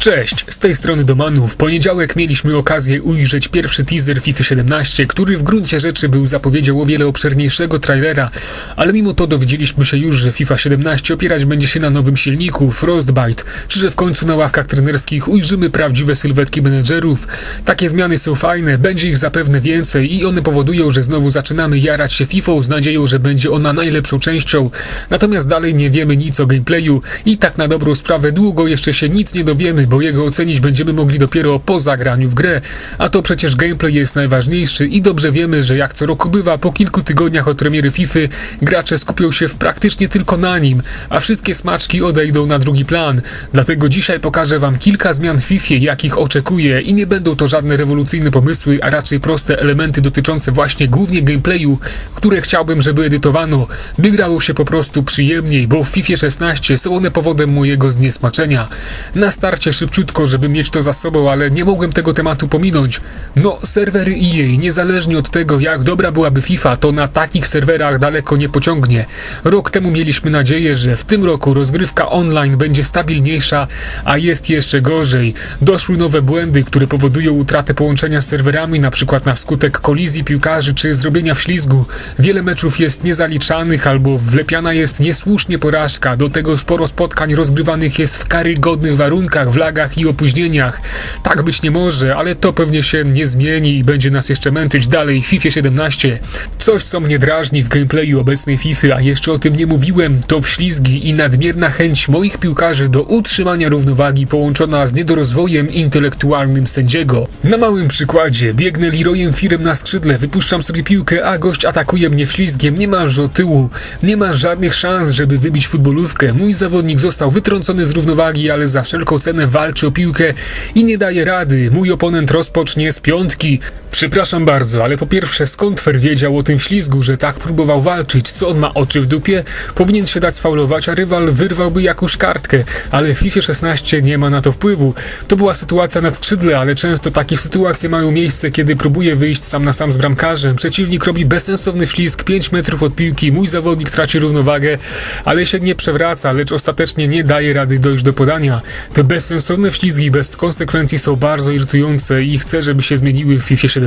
Cześć, z tej strony Domanu. W poniedziałek mieliśmy okazję ujrzeć pierwszy teaser FIFA 17, który w gruncie rzeczy był zapowiedzią o wiele obszerniejszego trailera, ale mimo to dowiedzieliśmy się już, że FIFA 17 opierać będzie się na nowym silniku Frostbite, czy że w końcu na ławkach trenerskich ujrzymy prawdziwe sylwetki menedżerów. Takie zmiany są fajne, będzie ich zapewne więcej i one powodują, że znowu zaczynamy jarać się FIFA z nadzieją, że będzie ona najlepszą częścią. Natomiast dalej nie wiemy nic o gameplayu i tak na dobrą sprawę długo jeszcze się nic nie dowiemy, bo jego ocenić będziemy mogli dopiero po zagraniu w grę. A to przecież gameplay jest najważniejszy i dobrze wiemy, że jak co roku bywa, po kilku tygodniach od premiery FIFA gracze skupią się w praktycznie tylko na nim, a wszystkie smaczki odejdą na drugi plan. Dlatego dzisiaj pokażę wam kilka zmian w FIFA, jakich oczekuję i nie będą to żadne rewolucyjne pomysły, a raczej proste elementy dotyczące właśnie głównie gameplayu, które chciałbym, żeby edytowano, by grało się po prostu przyjemniej, bo w FIFA 16 są one powodem mojego zniesmaczenia. Na starcie szybciutko, żeby mieć to za sobą, ale nie mogłem tego tematu pominąć. No, serwery EA, niezależnie od tego, jak dobra byłaby FIFA, to na takich serwerach daleko nie pociągnie. Rok temu mieliśmy nadzieję, że w tym roku rozgrywka online będzie stabilniejsza, a jest jeszcze gorzej. Doszły nowe błędy, które powodują utratę połączenia z serwerami, np. na skutek kolizji piłkarzy czy zrobienia wślizgu. Wiele meczów jest niezaliczanych albo wlepiana jest niesłusznie porażka. Do tego sporo spotkań rozgrywanych jest w karygodnych warunkach, w i opóźnieniach. Tak być nie może, ale to pewnie się nie zmieni i będzie nas jeszcze męczyć dalej w FIFA 17. Coś, co mnie drażni w gameplayu obecnej FIFA, a jeszcze o tym nie mówiłem, to wślizgi i nadmierna chęć moich piłkarzy do utrzymania równowagi połączona z niedorozwojem intelektualnym sędziego. Na małym przykładzie, biegnę Leroyem Firem na skrzydle, wypuszczam sobie piłkę, a gość atakuje mnie wślizgiem, nie masz o tyłu, nie masz żadnych szans, żeby wybić futbolówkę. Mój zawodnik został wytrącony z równowagi, ale za wszelką cenę walczy o piłkę i nie daje rady. Mój oponent rozpocznie z piątki. Przepraszam bardzo, ale po pierwsze, skąd Fer wiedział o tym ślizgu, że tak próbował walczyć? Co on ma oczy w dupie? Powinien się dać sfaulować, a rywal wyrwałby jakąś kartkę, ale w FIFA 16 nie ma na to wpływu. To była sytuacja na skrzydle, ale często takie sytuacje mają miejsce, kiedy próbuje wyjść sam na sam z bramkarzem. Przeciwnik robi bezsensowny ślizg 5 metrów od piłki, mój zawodnik traci równowagę, ale się nie przewraca, lecz ostatecznie nie daje rady dojść do podania. Te bezsensowne wślizgi bez konsekwencji są bardzo irytujące i chcę, żeby się zmieniły w FIFA 17.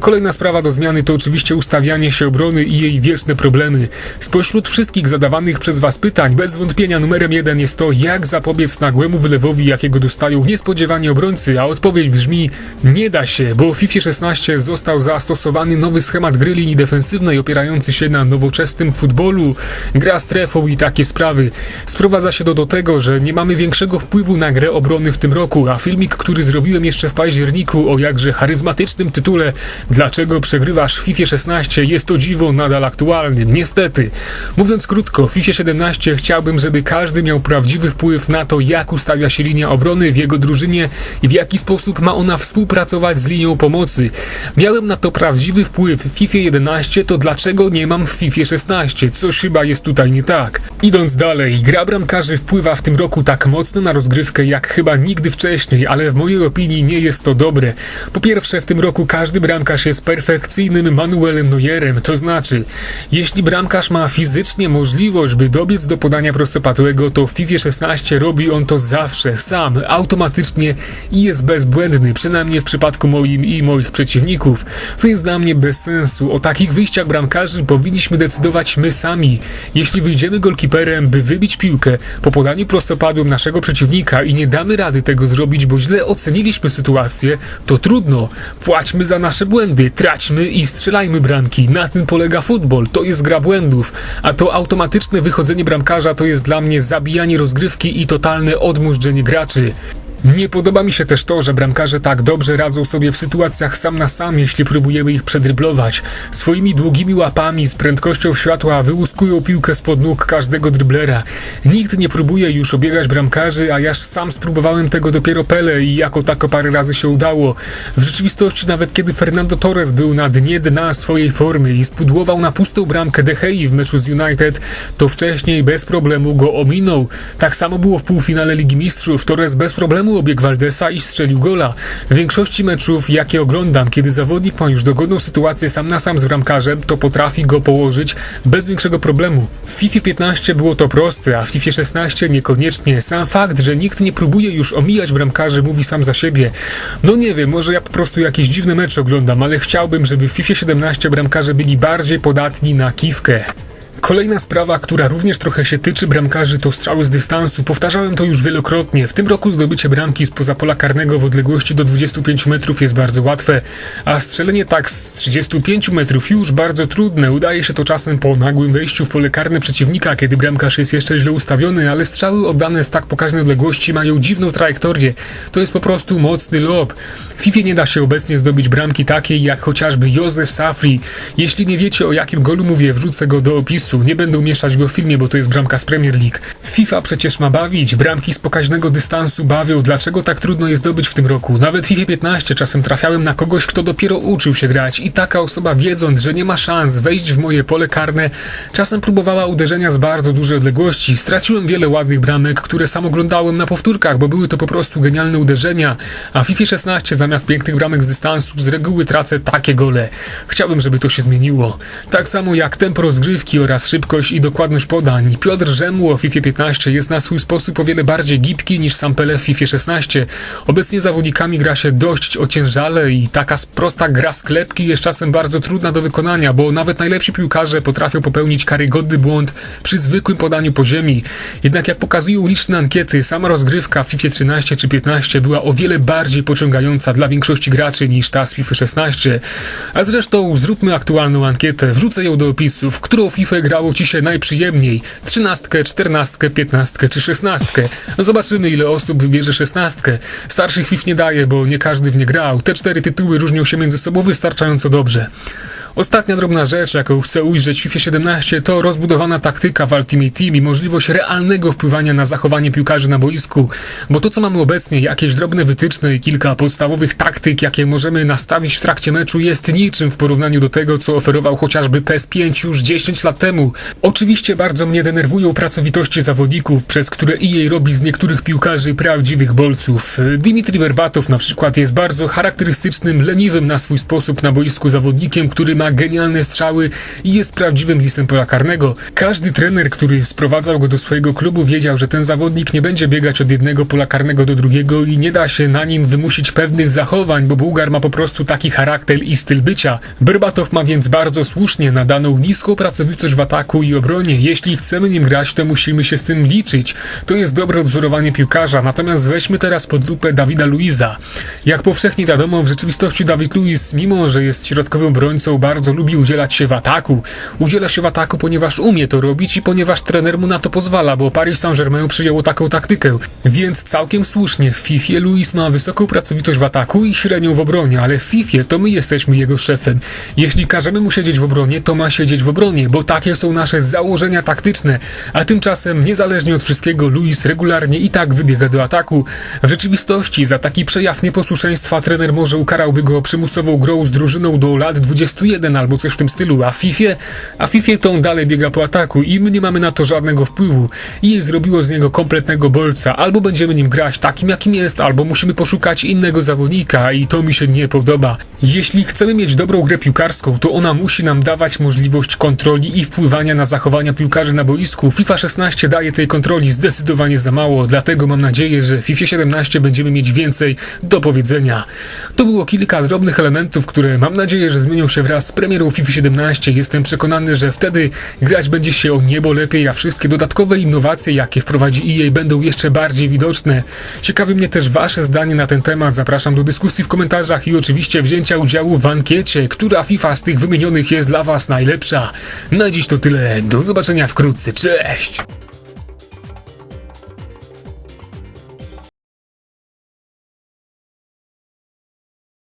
Kolejna sprawa do zmiany to oczywiście ustawianie się obrony i jej wieczne problemy. Spośród wszystkich zadawanych przez Was pytań, bez wątpienia numerem jeden jest to, jak zapobiec nagłemu wylewowi, jakiego dostają niespodziewanie obrońcy, a odpowiedź brzmi, nie da się, bo w FIFA 16 został zastosowany nowy schemat gry linii defensywnej opierający się na nowoczesnym futbolu, gra strefą i takie sprawy. Sprowadza się to do tego, że nie mamy większego wpływu na grę obrony w tym roku, a filmik, który zrobiłem jeszcze w październiku o jakże charyzmatycznym tytule Dlaczego przegrywasz w FIFA 16 jest to dziwo nadal aktualny, niestety. Mówiąc krótko, w FIFA 17 chciałbym, żeby każdy miał prawdziwy wpływ na to, jak ustawia się linia obrony w jego drużynie i w jaki sposób ma ona współpracować z linią pomocy. Miałem na to prawdziwy wpływ w FIFA 11, to dlaczego nie mam w FIFA 16? Coś chyba jest tutaj nie tak. Idąc dalej, gra bramkarzy wpływa w tym roku tak mocno na rozgrywkę jak chyba nigdy wcześniej, ale w mojej opinii nie jest to dobre. Po pierwsze, w tym roku każdy bramkarz jest perfekcyjnym Manuelem Neuerem, to znaczy, jeśli bramkarz ma fizycznie możliwość, by dobiec do podania prostopadłego, to w FIFA 16 robi on to zawsze, sam, automatycznie i jest bezbłędny, przynajmniej w przypadku moim i moich przeciwników. To jest dla mnie bez sensu. O takich wyjściach bramkarzy powinniśmy decydować my sami. Jeśli wyjdziemy golkiperem, by wybić piłkę po podaniu prostopadłym naszego przeciwnika i nie damy rady tego zrobić, bo źle oceniliśmy sytuację, to trudno. Płaćmy za nasze błędy, traćmy i strzelajmy bramki. Na tym polega futbol. To jest gra błędów. A to automatyczne wychodzenie bramkarza to jest dla mnie zabijanie rozgrywki i totalne odmurzczenie graczy. Nie podoba mi się też to, że bramkarze tak dobrze radzą sobie w sytuacjach sam na sam, jeśli próbujemy ich przedryblować. Swoimi długimi łapami z prędkością światła wyłuskują piłkę spod nóg każdego dryblera. Nikt nie próbuje już obiegać bramkarzy, a ja sam spróbowałem tego dopiero Pele i jako tako parę razy się udało. W rzeczywistości nawet kiedy Fernando Torres był na dnie dna swojej formy i spudłował na pustą bramkę De Gea w meczu z United, to wcześniej bez problemu go ominął. Tak samo było w półfinale Ligi Mistrzów. Torres bez problemu mu obieg Valdesa i strzelił gola. W większości meczów, jakie oglądam, kiedy zawodnik ma już dogodną sytuację sam na sam z bramkarzem, to potrafi go położyć bez większego problemu. W FIFA 15 było to proste, a w FIFA 16 niekoniecznie. Sam fakt, że nikt nie próbuje już omijać bramkarzy mówi sam za siebie. No nie wiem, może ja po prostu jakieś dziwne mecze oglądam, ale chciałbym, żeby w FIFA 17 bramkarze byli bardziej podatni na kiwkę. Kolejna sprawa, która również trochę się tyczy bramkarzy, to strzały z dystansu. Powtarzałem to już wielokrotnie. W tym roku zdobycie bramki spoza pola karnego w odległości do 25 metrów jest bardzo łatwe, a strzelenie tak z 35 metrów już bardzo trudne. Udaje się to czasem po nagłym wejściu w pole karne przeciwnika, kiedy bramkarz jest jeszcze źle ustawiony, ale strzały oddane z tak pokaźnej odległości mają dziwną trajektorię. To jest po prostu mocny lob. W FIFA nie da się obecnie zdobyć bramki takiej jak chociażby Józef Safri. Jeśli nie wiecie o jakim golu mówię, wrzucę go do opisu. Nie będę umieszczać go w filmie, bo to jest bramka z Premier League. FIFA przecież ma bawić, bramki z pokaźnego dystansu bawią. Dlaczego tak trudno je zdobyć w tym roku? Nawet w FIFA 15 czasem trafiałem na kogoś, kto dopiero uczył się grać i taka osoba wiedząc, że nie ma szans wejść w moje pole karne, czasem próbowała uderzenia z bardzo dużej odległości. Straciłem wiele ładnych bramek, które sam oglądałem na powtórkach, bo były to po prostu genialne uderzenia, a w FIFA 16 zamiast pięknych bramek z dystansu z reguły tracę takie gole. Chciałbym, żeby to się zmieniło. Tak samo jak tempo rozgrywki oraz szybkość i dokładność podań. Piotr Rzemło w FIFA 15 jest na swój sposób o wiele bardziej gibki niż sam Pele w FIFA 16. Obecnie zawodnikami gra się dość ociężale i taka prosta gra sklepki jest czasem bardzo trudna do wykonania, bo nawet najlepsi piłkarze potrafią popełnić karygodny błąd przy zwykłym podaniu po ziemi. Jednak jak pokazują liczne ankiety, sama rozgrywka w FIFA 13 czy 15 była o wiele bardziej pociągająca dla większości graczy niż ta z FIFA 16. A zresztą zróbmy aktualną ankietę, wrzucę ją do opisu, w którą FIFA grało Ci się najprzyjemniej. 13, 14, 15 czy 16. Zobaczymy ile osób wybierze 16. Starszych FIFA nie daje, bo nie każdy w nie grał. Te cztery tytuły różnią się między sobą wystarczająco dobrze. Ostatnia drobna rzecz, jaką chcę ujrzeć w FIFA 17 to rozbudowana taktyka w Ultimate Team i możliwość realnego wpływania na zachowanie piłkarzy na boisku, bo to co mamy obecnie, jakieś drobne wytyczne i kilka podstawowych taktyk, jakie możemy nastawić w trakcie meczu jest niczym w porównaniu do tego, co oferował chociażby PS5 już 10 lat temu. Oczywiście bardzo mnie denerwują pracowitości zawodników, przez które EA robi z niektórych piłkarzy prawdziwych bolców. Dimitri Berbatow na przykład jest bardzo charakterystycznym, leniwym na swój sposób na boisku zawodnikiem, który ma genialne strzały i jest prawdziwym listem pola karnego. Każdy trener, który sprowadzał go do swojego klubu wiedział, że ten zawodnik nie będzie biegać od jednego pola karnego do drugiego i nie da się na nim wymusić pewnych zachowań, bo Bułgar ma po prostu taki charakter i styl bycia. Berbatow ma więc bardzo słusznie nadaną niską pracowitość w ataku i obronie. Jeśli chcemy nim grać, to musimy się z tym liczyć. To jest dobre odwzorowanie piłkarza, natomiast weźmy teraz pod lupę Dawida Luiza. Jak powszechnie wiadomo, w rzeczywistości Dawid Luiz, mimo że jest środkowym obrońcą, bardzo lubi udzielać się w ataku. Udziela się w ataku, ponieważ umie to robić i ponieważ trener mu na to pozwala, bo Paris Saint-Germain przyjęło taką taktykę. Więc całkiem słusznie w FIFA Luis ma wysoką pracowitość w ataku i średnią w obronie, ale w FIFA to my jesteśmy jego szefem. Jeśli każemy mu siedzieć w obronie, to ma siedzieć w obronie, bo takie są nasze założenia taktyczne. A tymczasem, niezależnie od wszystkiego, Luis regularnie i tak wybiega do ataku. W rzeczywistości za taki przejaw nieposłuszeństwa trener może ukarałby go przymusową grą z drużyną do lat 21 albo coś w tym stylu, a FIFA, a FIFA on dalej biega po ataku i my nie mamy na to żadnego wpływu. I zrobiło z niego kompletnego bolca. Albo będziemy nim grać takim jakim jest, albo musimy poszukać innego zawodnika i to mi się nie podoba. Jeśli chcemy mieć dobrą grę piłkarską, to ona musi nam dawać możliwość kontroli i wpływania na zachowania piłkarzy na boisku. FIFA 16 daje tej kontroli zdecydowanie za mało, dlatego mam nadzieję, że w FIFA 17 będziemy mieć więcej do powiedzenia. To było kilka drobnych elementów, które mam nadzieję, że zmienią się wraz z premierą FIFA 17. Jestem przekonany, że wtedy grać będzie się o niebo lepiej, a wszystkie dodatkowe innowacje, jakie wprowadzi EA będą jeszcze bardziej widoczne. Ciekawi mnie też wasze zdanie na ten temat. Zapraszam do dyskusji w komentarzach i oczywiście wzięcia udziału w ankiecie, która FIFA z tych wymienionych jest dla was najlepsza. Na dziś to tyle. Do zobaczenia wkrótce. Cześć!